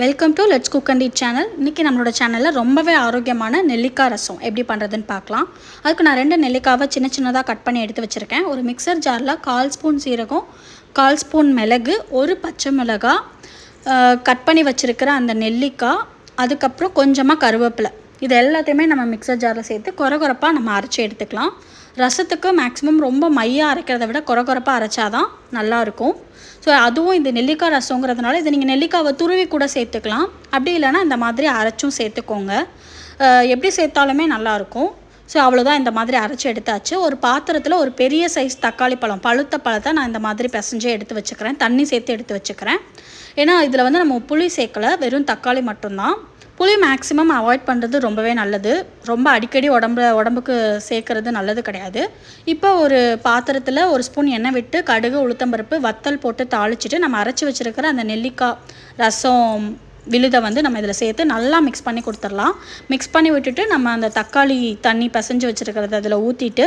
Welcome to let's cook and eat channel இன்றைக்கி நம்மளோட சேனலில் ரொம்பவே ஆரோக்கியமான நெல்லிக்காய் ரசம் எப்படி பண்ணுறதுன்னு பார்க்கலாம். அதுக்கு நான் ரெண்டு நெல்லிக்காவை சின்ன சின்னதாக கட் பண்ணி எடுத்து வச்சுருக்கேன். ஒரு மிக்சர் ஜாரில் கால் ஸ்பூன் சீரகம் கால் ஸ்பூன் மிளகு ஒரு பச்சை மிளகாய் கட் பண்ணி வச்சுருக்கிற அந்த நெல்லிக்காய் அதுக்கப்புறம் கொஞ்சமாக கருவேப்பிலை. இது எல்லாத்தையுமே நம்ம மிக்சர் ஜாரில் சேர்த்து குறை குறைப்பாக நம்ம அரைச்சி எடுத்துக்கலாம். ரசத்துக்கு மேக்ஸிமம் ரொம்ப மையாக அரைக்கிறத விட குறை குறைப்பாக அரைச்சாதான் நல்லாயிருக்கும் ஸோ அதுவும் இது நெல்லிக்காய் ரசங்கிறதுனால இதை நீங்கள் நெல்லிக்காவை துருவி கூட சேர்த்துக்கலாம். அப்படி இல்லைன்னா இந்த மாதிரி அரைச்சும் சேர்த்துக்கோங்க. எப்படி சேர்த்தாலுமே நல்லாயிருக்கும் ஸோ அவ்வளோதான் இந்த மாதிரி அரைச்சி எடுத்தாச்சு. ஒரு பாத்திரத்தில் ஒரு பெரிய சைஸ் தக்காளி பழம் பழுத்த பழத்தை நான் இந்த மாதிரி பிசைஞ்சு எடுத்து வச்சுக்கிறேன். தண்ணி சேர்த்து எடுத்து வச்சுக்கிறேன். ஏன்னா இதில் வந்து நம்ம புளி சேர்க்கலை. வெறும் தக்காளி மட்டும்தான். புளி மேக்ஸிமம் அவாய்ட் பண்ணுறது ரொம்பவே நல்லது. ரொம்ப அடிக்கடி உடம்பு உடம்புக்கு சேர்க்கறது நல்லது கிடையாது. இப்போ ஒரு பாத்திரத்தில் ஒரு ஸ்பூன் எண்ணெய் விட்டு கடுகு உளுத்தம்பருப்பு வத்தல் போட்டு தாளிச்சிட்டு நம்ம அரைச்சி வச்சுருக்கிற அந்த நெல்லிக்காய் ரசம் விழுதை வந்து நம்ம இதில் சேர்த்து நல்லா மிக்ஸ் பண்ணி கொடுத்துடலாம். மிக்ஸ் பண்ணி விட்டுட்டு நம்ம அந்த தக்காளி தண்ணி பிசைஞ்சு வச்சுருக்கிறத அதில் ஊற்றிட்டு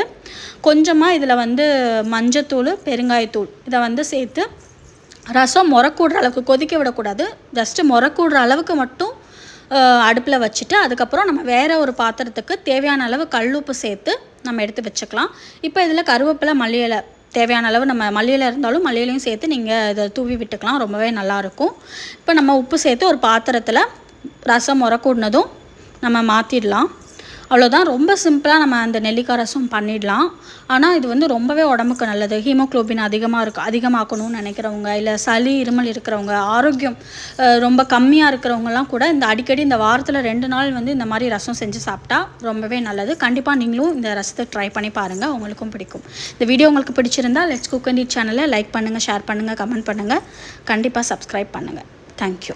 கொஞ்சமாக இதில் வந்து மஞ்சத்தூள் பெருங்காயத்தூள் இதை வந்து சேர்த்து ரசம் முறக்கூடுற அளவுக்கு கொதிக்க விடக்கூடாது. ஜஸ்ட்டு முறக்கூடுற அளவுக்கு மட்டும் அடுப்பில் வச்சுட்டு அதுக்கப்புறம் நம்ம வேறு ஒரு பாத்திரத்துக்கு தேவையான அளவு கல்லுப்பு சேர்த்து நம்ம எடுத்து வச்சுக்கலாம். இப்போ இதில் கருவேப்பிலை மல்லி இலை தேவையான அளவு நம்ம மல்லியில் இருந்தாலும் மல்லியிலையும் சேர்த்து நீங்கள் இதை தூவி விட்டுக்கலாம். ரொம்பவே நல்லாயிருக்கும் இப்போ நம்ம உப்பு சேர்த்து ஒரு பாத்திரத்தில் ரசம் உரக்கூடினதும் நம்ம மாற்றிடலாம் அவ்வளோதான் ரொம்ப சிம்பிளாக நம்ம அந்த நெல்லிக்காய் ரசம் பண்ணிடலாம். ஆனால் இது வந்து ரொம்பவே உடம்புக்கு நல்லது. ஹீமோக்ளோபின் அதிகமாக இருக்கும் அதிகமாக்கணும்னு நினைக்கிறவங்க இல்லை சளி இருமல் இருக்கிறவங்க ஆரோக்கியம் ரொம்ப கம்மியாக இருக்கிறவங்கலாம் கூட இந்த அடிக்கடி இந்த வாரத்தில் ரெண்டு நாள் வந்து இந்த மாதிரி ரசம் செஞ்சு சாப்பிட்டா ரொம்பவே நல்லது. கண்டிப்பாக நீங்களும் இந்த ரசத்தை ட்ரை பண்ணி பாருங்கள் உங்களுக்கும் பிடிக்கும். இந்த வீடியோ உங்களுக்கு பிடிச்சிருந்தா லெட்ஸ் குக் அண்ட் சேனலை லைக் பண்ணுங்கள் ஷேர் பண்ணுங்கள் கமெண்ட் பண்ணுங்கள் கண்டிப்பாக சப்ஸ்கிரைப் பண்ணுங்கள் தேங்க்யூ